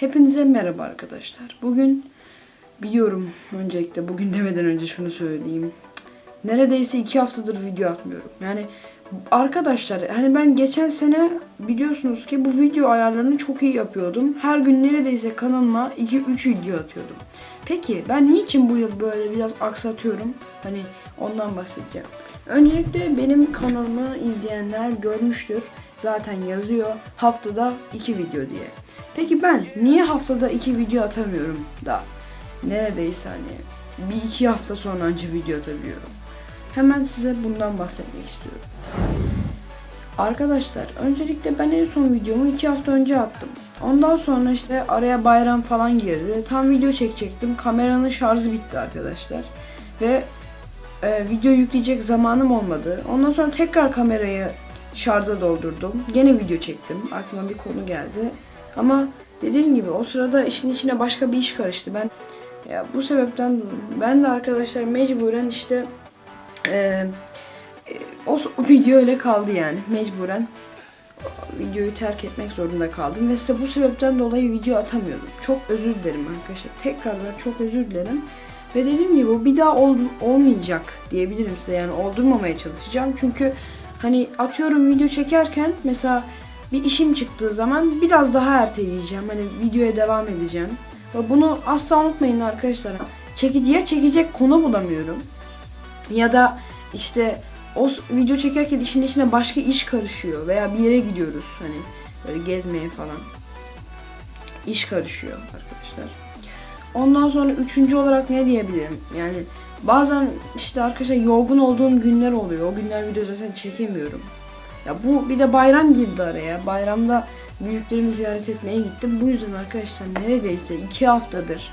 Hepinize merhaba arkadaşlar. Bugün biliyorum öncelikle bugün demeden önce şunu söyleyeyim. Neredeyse iki haftadır video atmıyorum. Yani arkadaşlar hani ben geçen sene biliyorsunuz ki bu video ayarlarını çok iyi yapıyordum. Her gün neredeyse kanalıma 2-3 video atıyordum. Peki ben niçin bu yıl böyle biraz aksatıyorum? Hani ondan bahsedeceğim. Öncelikle benim kanalımı izleyenler görmüştür. Zaten yazıyor haftada 2 video diye. Peki ben niye haftada 2 video atamıyorum da? Neredeyse hani bir iki hafta sonra önce video atabiliyorum. Hemen size bundan bahsetmek istiyorum. Arkadaşlar öncelikle ben en son videomu 2 hafta önce attım. Ondan sonra işte araya bayram falan girdi. Tam video çekecektim. Kameranın şarjı bitti arkadaşlar. Ve e, video yükleyecek zamanım olmadı. Ondan sonra tekrar kamerayı şarja doldurdum. Gene video çektim. Aklıma bir konu geldi. Ama dediğim gibi o sırada işin içine başka bir iş karıştı. Ben ya bu sebepten ben de arkadaşlar mecburen işte e, e, o video öyle kaldı yani mecburen videoyu terk etmek zorunda kaldım ve size bu sebepten dolayı video atamıyordum. Çok özür dilerim arkadaşlar. Tekrardan çok özür dilerim. Ve dediğim gibi bu bir daha ol- olmayacak diyebilirim size yani oldurmamaya çalışacağım. Çünkü hani atıyorum video çekerken mesela bir işim çıktığı zaman biraz daha erteleyeceğim. Hani videoya devam edeceğim. Ve bunu asla unutmayın arkadaşlar. Çekici ya çekecek konu bulamıyorum. Ya da işte o video çekerken işin içine başka iş karışıyor veya bir yere gidiyoruz hani böyle gezmeye falan. İş karışıyor arkadaşlar. Ondan sonra üçüncü olarak ne diyebilirim? Yani bazen işte arkadaşlar yorgun olduğum günler oluyor. O günler video zaten çekemiyorum. Ya bu bir de bayram girdi araya. Bayramda büyüklerimi ziyaret etmeye gittim. Bu yüzden arkadaşlar neredeyse iki haftadır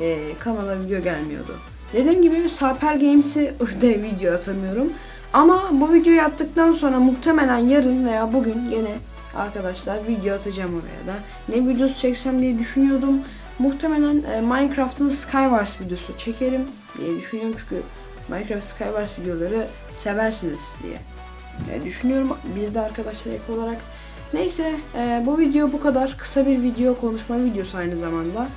e, kanala video gelmiyordu. Dediğim gibi Saper Games'i de video atamıyorum. Ama bu videoyu attıktan sonra muhtemelen yarın veya bugün gene arkadaşlar video atacağım oraya da. Ne videosu çeksem diye düşünüyordum. Muhtemelen e, Minecraft'ın Skywars videosu çekerim diye düşünüyorum çünkü Minecraft Skywars videoları seversiniz diye e, düşünüyorum. Bir de arkadaşlar ek olarak. Neyse e, bu video bu kadar. Kısa bir video konuşma videosu aynı zamanda.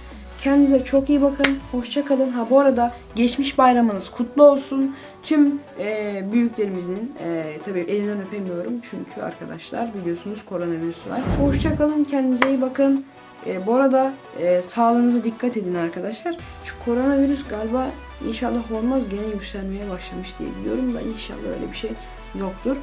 Kendinize çok iyi bakın. Hoşça kalın. Ha bu arada geçmiş bayramınız kutlu olsun. Tüm e, büyüklerimizin e, tabii elinden öpemiyorum çünkü arkadaşlar biliyorsunuz koronavirüs var. Hoşça kalın. Kendinize iyi bakın. E, bu arada e, sağlığınıza dikkat edin arkadaşlar. Şu koronavirüs galiba inşallah olmaz gene yükselmeye başlamış diye biliyorum da inşallah öyle bir şey yoktur.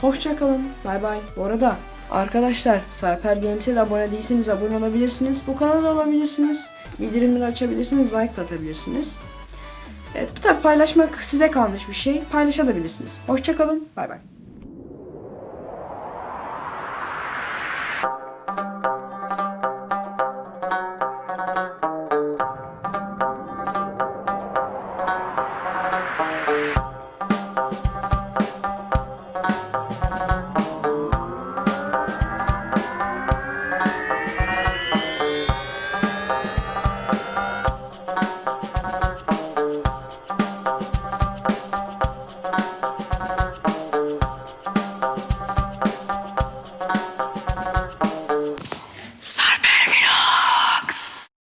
Hoşça kalın. Bay bay. Bu arada arkadaşlar Cyper Games'e de abone değilseniz abone olabilirsiniz. Bu kanala da olabilirsiniz. Bildirimleri açabilirsiniz. Like atabilirsiniz. Evet, tabi paylaşmak size kalmış bir şey. Paylaşabilirsiniz. Hoşça kalın. Bay bay.